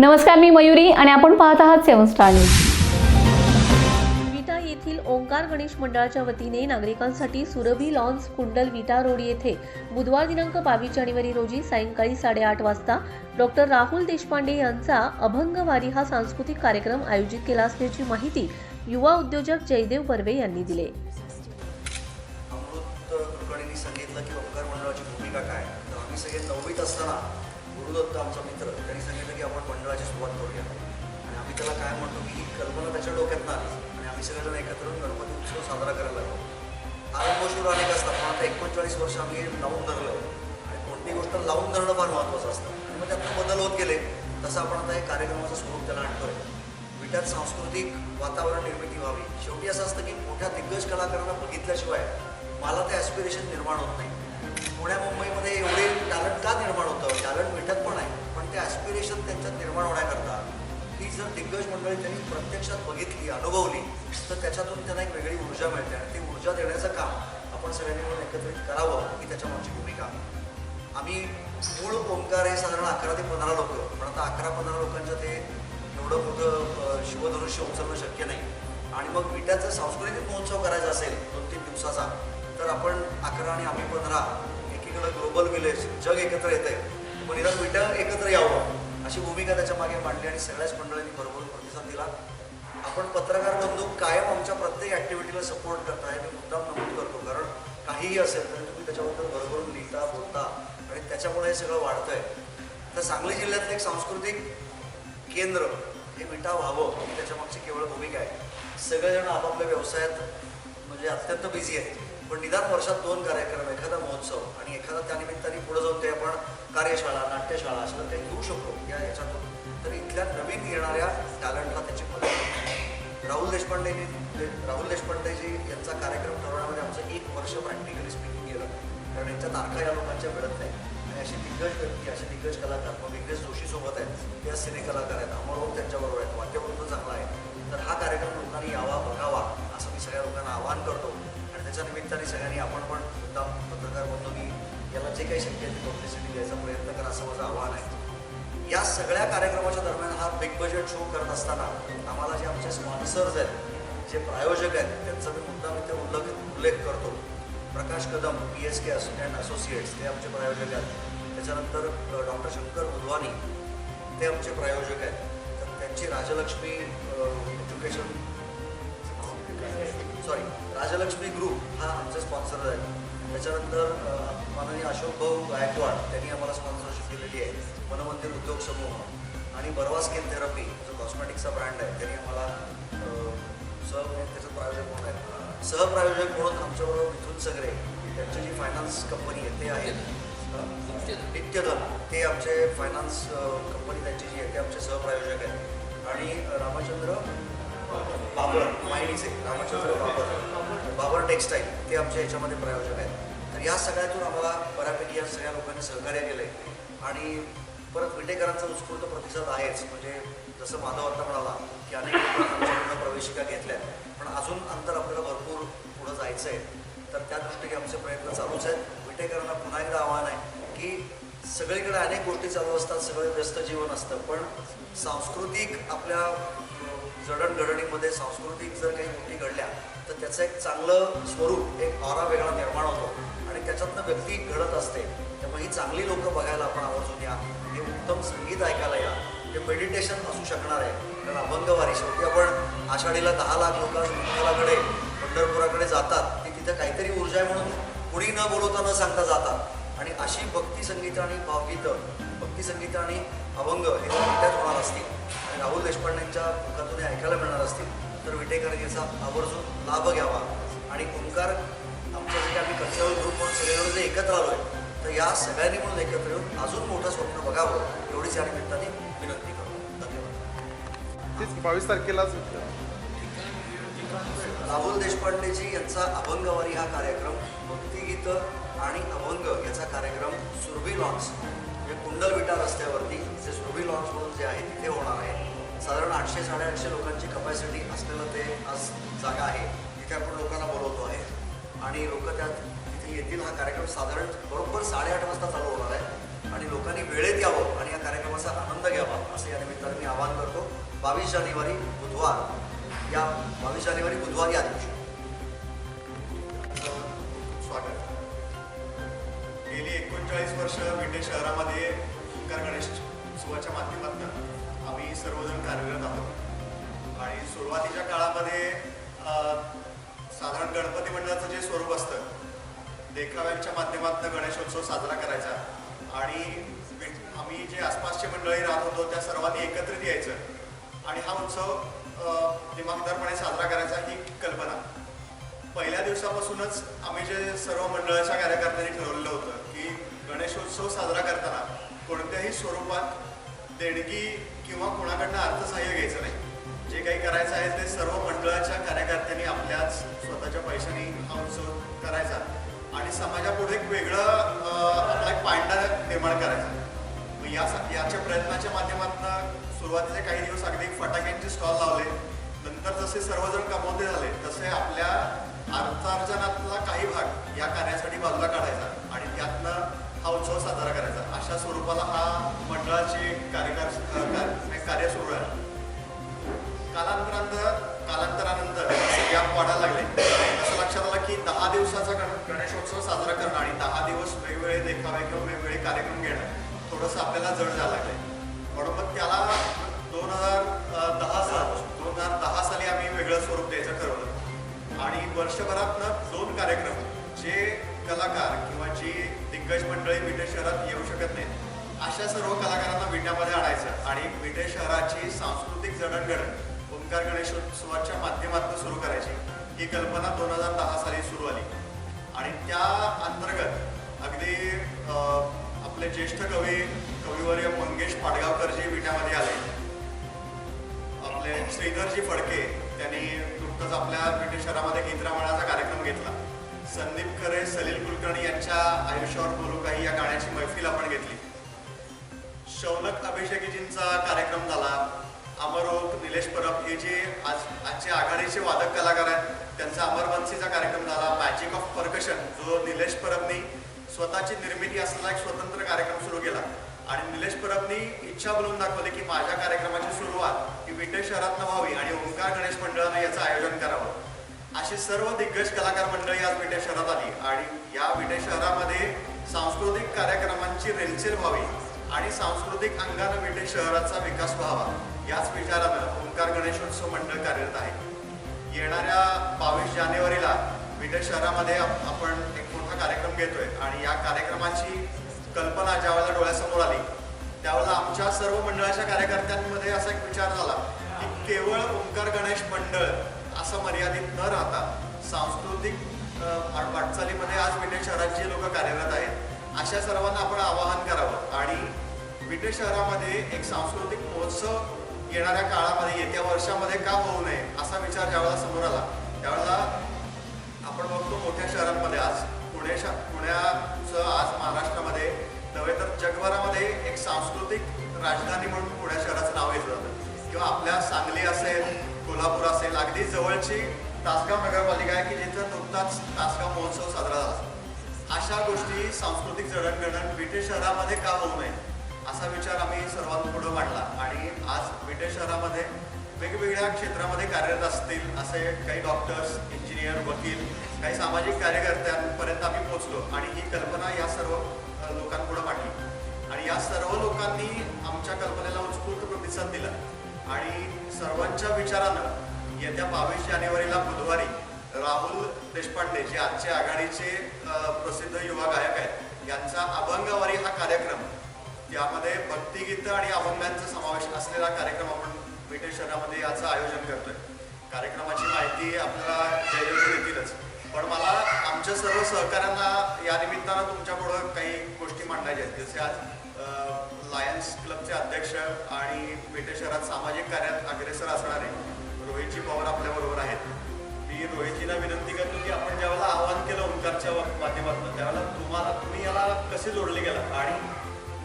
नमस्कार मी मयुरी आणि आपण पाहत आहात सेवन स्टार न्यूज. विटा येथील ओंकार गणेश मंडळाच्या वतीने नागरिकांसाठी सुरभी लॉन्स कुंडल विटा रोड येथे बुधवार दिनांक बावीस जानेवारी रोजी सायंकाळी साडेआठ वाजता डॉक्टर राहुल देशपांडे यांचा अभंगवारी हा सांस्कृतिक कार्यक्रम आयोजित केला असल्याची माहिती युवा उद्योजक जयदेव बर्वे यांनी दिले. अमृत कुलकर्णींनी सांगितलं की ओंकार मंडळाची भूमिका काय? तर आम्ही सगळे नववीत असताना गुरुदत्त आमचा मित्र. त्यांनी सांगितलं की आपण मंडळाची सुरुवात करूया. आणि आम्ही त्याला काय म्हणतो की ही कल्पना त्याच्या डोक्यात आली आणि आम्ही सगळेजण एकत्र गणपती उत्सव साजरा करायला लागलो. आरंभशूर अनेक असतात. पण आता एकोणचाळीस वर्ष आम्ही लावून धरलं आणि कोणती गोष्ट लावून धरणं फार महत्त्वाचं असतं. आणि मग त्यात बदल होत गेले. तसं आपण आता हे कार्यक्रमाचं स्वरूप त्याला आणतोय विट्यात सांस्कृतिक वातावरण निर्मिती व्हावी. शेवटी असं असतं की मोठ्या दिग्गज कलाकारांना बघितल्याशिवाय मला ते ॲस्पिरेशन निर्माण होत नाही. पुण्या मुंबईमध्ये एवढे टॅलेंट का निर्माण होतं? टॅलेंट भेटत पण आहे पण ते ॲस्पिरेशन त्यांच्यात निर्माण होण्याकरता ही जर दिग्गज मंडळी त्यांनी प्रत्यक्षात बघितली अनुभवली तर त्याच्यातून त्यांना एक वेगळी ऊर्जा मिळते. आणि ती ऊर्जा देण्याचं काम आपण सगळ्यांनी मिळून एकत्रित करावं ही त्याच्यामागची भूमिका. आम्ही मूळ ओंकार हे साधारण अकरा ते पंधरा लोक पण आता अकरा पंधरा लोकांचं ते एवढं मोठं शिवधनुष्य उचलणं शक्य नाही. आणि मग विट्याचा सांस्कृतिक महोत्सव करायचा असेल दोन तीन दिवसाचा तर आपण अकरा आणि आम्ही पंधरा एकीकडं ग्लोबल विलेज जग एकत्र येत आहे पण इथं विटा एकत्र यावं अशी भूमिका त्याच्यामागे मांडली आणि सगळ्याच मंडळींनी भरभरून प्रतिसाद दिला. आपण पत्रकार बंधू कायम आमच्या प्रत्येक ॲक्टिव्हिटीला सपोर्ट करताय. मी मुद्दाम नमूद करतो कारण काहीही असेल तर तुम्ही त्याच्याबद्दल भरभरून लिहिता बोलता आणि त्याच्यामुळे हे सगळं वाढतं आहे तर सांगली जिल्ह्यातलं एक सांस्कृतिक केंद्र हे विटा व्हावं ही त्याच्यामागची केवळ भूमिका आहे. सगळेजण आपापल्या व्यवसायात म्हणजे अत्यंत बिझी आहेत. पण निदान वर्षात दोन कार्यक्रम एखादा महोत्सव आणि एखादा त्यानिमित्ताने पुढे जाऊन ते आपण कार्यशाळा नाट्यशाळा असं काही घेऊ शकतो या याच्यातून. तर इथल्या नवीन येणाऱ्या टॅलेंटला त्याची मदत राहुल देशपांडेजी राहुल देशपांडेजी यांचा कार्यक्रम ठरवण्यामध्ये आमचं एक वर्ष प्रॅक्टिकली स्पीकिंग गेलं. कारण यांच्या तारखा या लोकांच्या मिळत नाही. आणि अशी दिग्गज व्यक्ती असे दिग्गज कलाकार मग विघ्नेश जोशीसोबत आहेत. या सिने कलाकार आहेत. अमर त्यांच्याबरोबर आहेत. वाद्यवृंद चांगला आहे. तर हा कार्यक्रम लोकांनी यावा बघावा असं मी सगळ्या लोकांना आवाहन करतो. त्याच्या निमित्ताने सगळ्यांनी आपण पण मुद्दाम पत्रकार की याला जे काही शक्य आहे ते पब्लिसिटी द्यायचा प्रयत्न करा असं माझं आव्हान आहे. या सगळ्या कार्यक्रमाच्या दरम्यान हा बिग बजेट शो करत असताना आम्हाला जे आमचे स्पॉन्सर्स आहेत जे प्रायोजक आहेत त्यांचा मी मुद्दाम इथे उल्लेख उल्लेख करतो. Prakash Kadam P S K and associates ते आमचे प्रायोजक आहेत. त्याच्यानंतर डॉक्टर शंकर उद्वानी ते आमचे प्रायोजक आहेत. तर त्यांची Rajlakshmi education sorry Rajlakshmi group हा आमचे स्पॉन्सर आहे. त्याच्यानंतर माननीय अशोक भाऊ गायकवाड त्यांनी आम्हाला स्पॉन्सरशिप दिलेली आहे. मनमंदिर उद्योग समूह. आणि बर्वा स्किन थेरपी जो कॉस्मेटिक्सचा ब्रँड आहे त्यांनी आम्हाला सह त्याचं प्रायोजक म्हणून आहे. सहप्रायोजक म्हणून आमच्याबरोबर मिथून सगळे त्यांची जी फायनान्स कंपनी आहे ते आहेत अ, नित्यधन. ते आमचे फायनान्स कंपनी त्यांची जी आहे ते आमचे सहप्रायोजक आहेत. आणि रामचंद्र बाबर मायनीचे रामचंद्र बाबर. बाबर टेक्स्टाईल ते आमच्या याच्यामध्ये प्रायोजक आहेत. तर या सगळ्यातून आम्हाला बऱ्यापैकी या सगळ्या लोकांनी सहकार्य केलं आहे आणि परत विटेकरांचा उत्स्फूर्त प्रतिसाद आहेच. म्हणजे जसं माधव आता म्हणाला की अनेक प्रवेशिका घेतल्या पण अजून अंतर आपल्याला भरपूर पुढं जायचं आहे तर त्या दृष्टीने आमचे प्रयत्न चालूच आहेत. विटेकरांना पुन्हा एकदा आव्हान आहे की सगळीकडे अनेक गोष्टी चालू असतात सगळं व्यस्त जीवन असतं. पण सांस्कृतिक आपल्या जडणघडणीमध्ये सांस्कृतिक जर काही गोष्टी घडल्या तर त्याचं एक चांगलं स्वरूप एक ऑरा वेगळा निर्माण होतो. आणि त्याच्यातनं व्यक्ती घडत असते. त्यामुळे ही चांगली लोकं बघायला आपण आवर्जून या. हे उत्तम संगीत ऐकायला या. हे मेडिटेशन असू शकणार आहे. कारण अभंगवारी शेवटी आपण आषाढीला दहा लाख लोक विठ्ठलाकडे पंढरपुराकडे जातात ती तिथं काहीतरी ऊर्जा आहे म्हणून कुणी न बोलवता न सांगता जातात. आणि अशी भक्ती संगीतं आणि भावगीतं भक्ती संगीत आणि अभंग हे विट्यात होणार असतील आणि राहुल देशपांडेंच्या मुखातून ऐकायला मिळणार असतील तर विटेकर याचा आवर्जून लाभ घ्यावा. आणि ओंकार आमचं जे आम्ही कल्चरल ग्रुप म्हणून सगळेजण जे एकत्र आलो आहे तर या सगळ्यांनी म्हणून एकत्र येऊन अजून मोठं स्वप्न बघावं एवढीच या निमित्ताने विनंती करतो धन्यवाद. तेच बावीस तारखेलाच राहुल देशपांडेजी यांचा अभंगवारी हा कार्यक्रम भक्तिगीतं आणि अभंग याचा कार्यक्रम सुरभी लॉन्स म्हणजे कुंडल विटा रस्त्यावरती आठशे साडेआठशे लोकांची कपॅसिटी असलेलं ते आज जागा आहे. जिथे आपण लोकांना बोलवतो आहे. आणि लोक त्यात तिथे येतील. हा कार्यक्रम साधारण बरोबर साडेआठ वाजता चालू होणार आहे. आणि लोकांनी वेळेत यावं आणि या कार्यक्रमाचा आनंद घ्यावा असं या निमित्ताने मी आवाहन करतो. बावीस जानेवारी बुधवार. या बावीस जानेवारी बुधवारी या दिवशी. स्वागत. गेली एकोणचाळीस वर्ष विटे शहरामध्ये ओंकार गणेश उत्सवाच्या माध्यमातून. आम्ही सर्वजण कार्यरत आहोत. आणि सुरुवातीच्या काळामध्ये साधारण गणपती मंडळाचं जे स्वरूप असतं देखाव्यांच्या माध्यमातून गणेशोत्सव साजरा करायचा. आणि आम्ही जे आसपासचे मंडळी राहत होतो त्या सर्वांनी एकत्रित यायचं. आणि हा उत्सव दिमागदारपणे साजरा करायचा ही कल्पना. पहिल्या दिवसापासूनच आम्ही जे सर्व मंडळाच्या कार्यकर्त्यांनी ठरवलेलं होतं की गणेशोत्सव साजरा करताना कोणत्याही स्वरूपात देणगी किंवा कोणाकडनं अर्थसहाय्य घ्यायचं नाही. जे काही करायचं आहे ते सर्व मंडळाच्या कार्यकर्त्यांनी आपल्याच स्वतःच्या पैशाने हा उत्सव करायचा. आणि समाजापुढे एक वेगळं आपला एक पांडा निर्माण करायचा. मग या याच्या प्रयत्नाच्या माध्यमातून सुरुवातीचे काही दिवस अगदी फटाक्यांचे स्टॉल लावले. नंतर जसे सर्वजण कमवते झाले तसे आपल्या अर्थार्जनातला काही भाग या कार्यासाठी बाजूला काढायचा आणि त्यातनं हा उत्सव साजरा करायचा. अशा स्वरूपाला हा मंडळाचे कार्यकार कार्य- कार्य सुरू आहे. कालांतरानंतर कालांतरानंतर गॅप वाढायला लागले. असं लक्षात आलं की दहा दिवसाचा गण गणेशोत्सव साजरा करणं आणि दहा दिवस वेगवेगळे देखावे किंवा वेगवेगळे कार्यक्रम घेणं थोडंसं आपल्याला जड जायला लागले म्हणून मग त्याला दोन हजार दहा साल दोन हजार दहा साली आम्ही वेगळं स्वरूप द्यायचं ठरवलं. आणि वर्षभरातनं दोन कार्यक्रम जे कलाकार किंवा जी दिग्गज मंडळी विटे शहरात येऊ शकत नाहीत. अशा सर्व कलाकारांना विट्यामध्ये आणायचं आणि विटे शहराची सांस्कृतिक जडणघडण ओंकार गणेशोत्सवाच्या माध्यमातून सुरू करायची ही कल्पना दोन हजार दहा साली सुरू आली. आणि त्या अंतर्गत अगदी अं, आपले ज्येष्ठ कवी कविवर्य मंगेश पाडगावकरजी विट्यामध्ये आले. आपले श्रीधरजी फडके त्यांनी नुकतंच आपल्या विटे शहरामध्ये गीतरामाळाचा कार्यक्रम घेतला. संदीप खरे सलील कुलकर्णी यांच्या आयुष्यावर बोलू काही या गाण्याची मैफिल आपण घेतली. शौनक अभिषेकीजींचा कार्यक्रम झाला. अमरोक निलेश परब हे जे आज आजचे आघाडीचे वादक कलाकार आहेत त्यांचा अमरबन्सीचा कार्यक्रम झाला. मॅजिक ऑफ परकशन जो निलेश परबनी स्वतःची निर्मिती असलेला एक स्वतंत्र कार्यक्रम सुरू केला. आणि निलेश परबनी इच्छा बोलून दाखवली की माझ्या कार्यक्रमाची सुरुवात ही विटे शहरातनं व्हावी आणि ओंकार गणेश मंडळानं याचं आयोजन करावं. अशी सर्व दिग्गज कलाकार मंडळी आज विटे शहरात आली आणि या विटे शहरामध्ये सांस्कृतिक कार्यक्रमांची रेलचेल व्हावी आणि सांस्कृतिक अंगानं विटे शहराचा विकास व्हावा याच विचारानं ओंकार गणेशोत्सव मंडळ कार्यरत आहे. येणाऱ्या बावीस जानेवारीला विटे शहरामध्ये आपण एक मोठा कार्यक्रम घेतोय आणि या कार्यक्रमाची कल्पना ज्यावेळेला डोळ्यासमोर आली त्यावेळेला आमच्या सर्व मंडळाच्या कार्यकर्त्यांमध्ये असा एक विचार झाला की केवळ ओंकार गणेश मंडळ असं मर्यादित न राहता सांस्कृतिक वाटचालीमध्ये आज विटे शहरात जे लोक कार्यरत आहेत अशा सर्वांना आपण आवाहन करावं. आणि विटे शहरामध्ये एक सांस्कृतिक महोत्सव येणाऱ्या काळामध्ये येत्या वर्षामध्ये का होऊ नये असा विचार ज्यावेळेला समोर आला त्यावेळेला आपण बघतो मोठ्या शहरांमध्ये आज पुणे शा पुण्याचं आज महाराष्ट्रामध्ये नव्हे तर जगभरामध्ये एक सांस्कृतिक राजधानी म्हणून पुण्या शहराचं नाव घेतलं जातं. किंवा आपल्या सांगली असेल कोल्हापूर असेल. अगदी जवळची तासगाव नगरपालिका आहे की जिथं नुकताच तासगाव महोत्सव साजरा झाला. अशा गोष्टी सांस्कृतिक जडणघडण विटे शहरामध्ये का होऊ नये असा विचार आम्ही सर्वांपुढं मांडला. आणि आज विटे शहरामध्ये वेगवेगळ्या क्षेत्रामध्ये कार्यरत असतील असे काही डॉक्टर्स इंजिनियर वकील काही सामाजिक कार्यकर्त्यांपर्यंत आम्ही पोहोचलो. आणि ही कल्पना या सर्व लोकांपुढं मांडली. आणि या सर्व लोकांनी आमच्या कल्पनेला उत्स्फूर्त प्रतिसाद दिला. आणि सर्वांच्या विचारानं येत्या बावीस जानेवारीला बुधवारी राहुल देशपांडे जे आजचे आघाडीचे प्रसिद्ध युवा गायक आहेत यांचा अभंगवारी हा कार्यक्रम यामध्ये भक्तिगीतं आणि अभंगांचा समावेश असलेला कार्यक्रम आपण विटे शहरामध्ये याचं आयोजन करतोय. कार्यक्रमाची माहिती आपल्याला जयदेव देतीलच पण मला आमच्या सर्व सहकाऱ्यांना या निमित्तानं तुमच्यापुढं काही गोष्टी मांडायच्या आहेत. जसे आज लायन्स क्लबचे अध्यक्ष आणि पेटे शहरात सामाजिक कार्यात अग्रेसर असणारे रोहितजी पवार आपल्याबरोबर आहेत. मी रोहितजीला विनंती करतो की आपण ज्यावेळेला आवाहन केलं ओंकारच्या माध्यमातून त्यावेळेला तुम्हाला तुम्ही याला कसे जोडले गेला आणि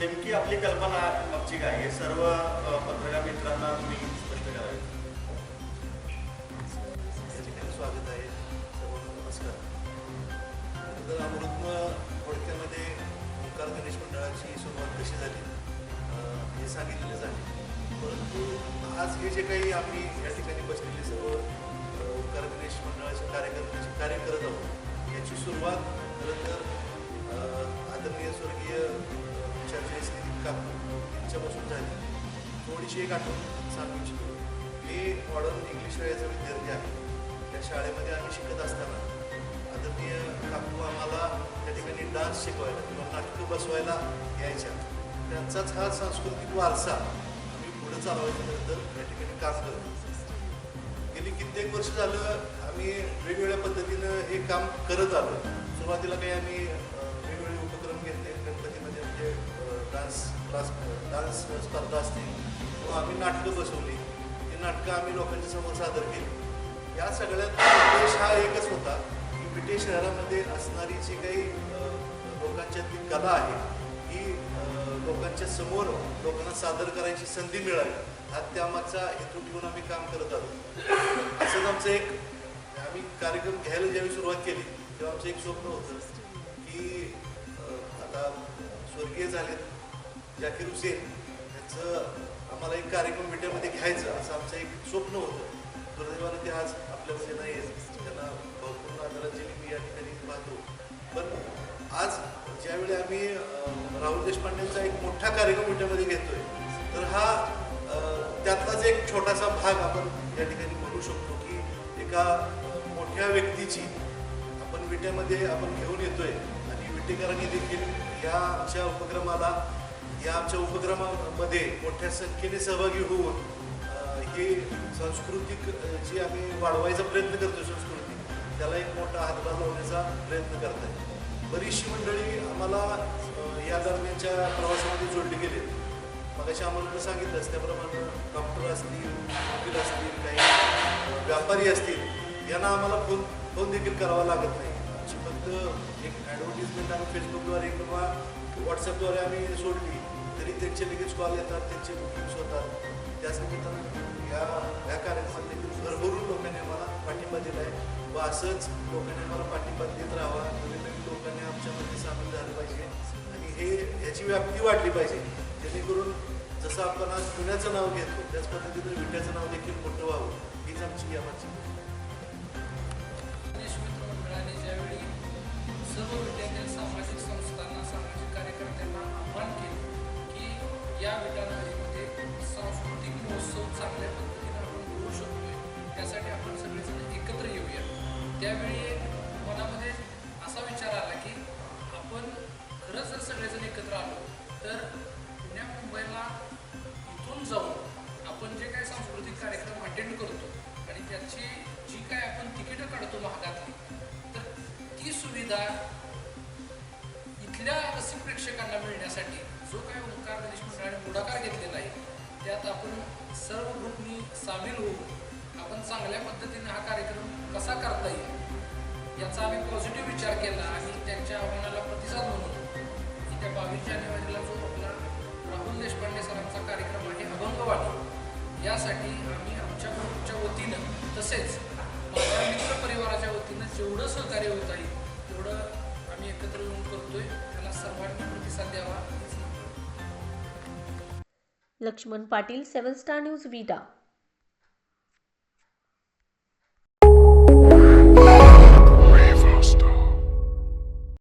नेमकी आपली कल्पना मागची काय? हे सर्व पत्रकार मित्रांना तुम्ही स्पष्ट करावे. स्वागत आहे. सर्वांना नमस्कार. अमृतम थोडक्यामध्ये ओंकार गणेश मंडळाची सुरुवात कशी झाली? परंतु आज हे जे काही आम्ही या ठिकाणी बसलेले सर्व अ, मंडळाचे कार्यकर्ते कार्य करत आहोत याची सुरुवात खरं तर आदरणीय स्वर्गीय विचारचे स्थितीत काकू यांच्यापासून झाली. थोडीशी एक आठवण सांगू इच्छितो मी मॉडर्न इंग्लिश शाळेचा विद्यार्थी आहे त्या शाळेमध्ये आम्ही शिकत असताना आदरणीय काकू आम्हाला त्या ठिकाणी डान्स शिकवायला किंवा नाटकं बसवायला यायच्या. त्यांचाच हा सांस्कृतिक वारसा आम्ही पुढे या ठिकाणी काम करतो. गेली कित्येक वर्ष झालं आम्ही वेगवेगळ्या पद्धतीनं हे काम करत आलो. सुरुवातीला काही आम्ही वेगवेगळे उपक्रम घेतले. गणपतीमध्ये म्हणजे डान्स क्लास डान्स स्पर्धा असतील किंवा आम्ही नाटकं बसवली. ती नाटकं आम्ही लोकांच्या समोर सादर केली. या सगळ्यात उद्देश हा एकच होता की विटे शहरामध्ये असणारी जी काही लोकांच्या लोकांच्यातली कला आहे ही लोकांच्या समोर लोकांना सादर करायची संधी मिळावी. हा त्यामागचा हेतू ठेवून आम्ही काम करत आहोत असंच आमचं एक आम्ही कार्यक्रम घ्यायला ज्यावेळी सुरुवात केली तेव्हा आमचं एक स्वप्न होतं की आता स्वर्गीय झालेत जाकीर हुसेन. यांचं आम्हाला एक कार्यक्रम विट्यामध्ये घ्यायचं असं आमचं एक स्वप्न होतं. दुर्दैवानं ते आज आपल्यामध्ये नाही आहेत. त्यांना भरपूर आदरांजली मी या ठिकाणी पाहतो. पण आज ज्यावेळी आम्ही राहुल देशपांडेंचा एक मोठा कार्यक्रम विट्यामध्ये घेतोय तर हा त्यातलाच एक छोटासा भाग आपण या ठिकाणी म्हणू शकतो की एका मोठ्या व्यक्तीची आपण विट्यामध्ये आपण घेऊन येतोय आणि विटेकरांनी देखील या आमच्या उपक्रमाला या आमच्या उपक्रमामध्ये मोठ्या संख्येने सहभागी होऊन हे ही सांस्कृतिक जी आम्ही वाढवायचा प्रयत्न करतो संस्कृती त्याला एक मोठा हातभार लावण्याचा प्रयत्न करत आहे बरीचशी मंडळी आम्हाला या दरम्यानच्या प्रवासामध्ये जोडली गेली. मगाशी आम्हाला सांगितलंच त्याप्रमाणे डॉक्टर असतील वकील असतील काही व्यापारी असतील यांना आम्हाला फोन फोन देखील करावा लागत नाही. अशी फक्त एक ॲडव्हर्टिजमेंट आम्ही फेसबुकद्वारे किंवा व्हॉट्सअपद्वारे आम्ही सोडली तरी त्यांचे लगेच कॉल येतात त्यांचे बुकिंग्स होतात. त्याच निमित्तानं या या कार्यक्रमात देखील भरभरून लोकांनी आम्हाला पाठिंबा दिला आहे व असंच लोकांनी आम्हाला पाठिंबा देत राहावा. आमच्यामध्ये सामील झालं पाहिजे. आणि हे ह्याची व्याप्ती वाढली पाहिजे. जेणेकरून जसं आपण आज पुण्याचं नाव घेतो त्याच पद्धतीनं विट्याचं नाव देखील मोठं व्हावं. हीच आमची यामागची गणेश मित्र ज्यावेळी सर्व विद्यार्थी सामाजिक संस्थांना सामाजिक कार्यकर्त्यांना आव्हान केलं की या विटानगरीमध्ये सांस्कृतिक महोत्सव चांगल्या पद्धतीने आपण होऊ शकतोय त्यासाठी आपण सगळेजण एकत्र येऊया. त्यावेळी त्याची जी काय आपण तिकीटं काढतो महागातली तर ती सुविधा इथल्या रसिक प्रेक्षकांना मिळण्यासाठी जो काय ओंकार गणेश मंडळाने पुढाकार घेतलेला आहे त्यात आपण सर्व ग्रुपनी सामील होऊन आपण चांगल्या पद्धतीने हा कार्यक्रम कसा करता येईल याचा आम्ही पॉझिटिव्ह विचार केला आणि त्यांच्या आव्हानाला प्रतिसाद म्हणून त्या बावीस जानेवारीला जो आपला राहुल देशपांडे सरांचा कार्यक्रम आहे अभंगवाणी यासाठी आम्ही आमच्या ग्रुपच्या वतीनं तसेच माझ्या मित्र परिवाराच्या वतीनं जेवढं सहकार्य होत आहे तेवढं आम्ही एकत्र येऊन करतोय. त्याला सर्वांनी प्रतिसाद द्यावा. Laxman Patil seven star news Vita.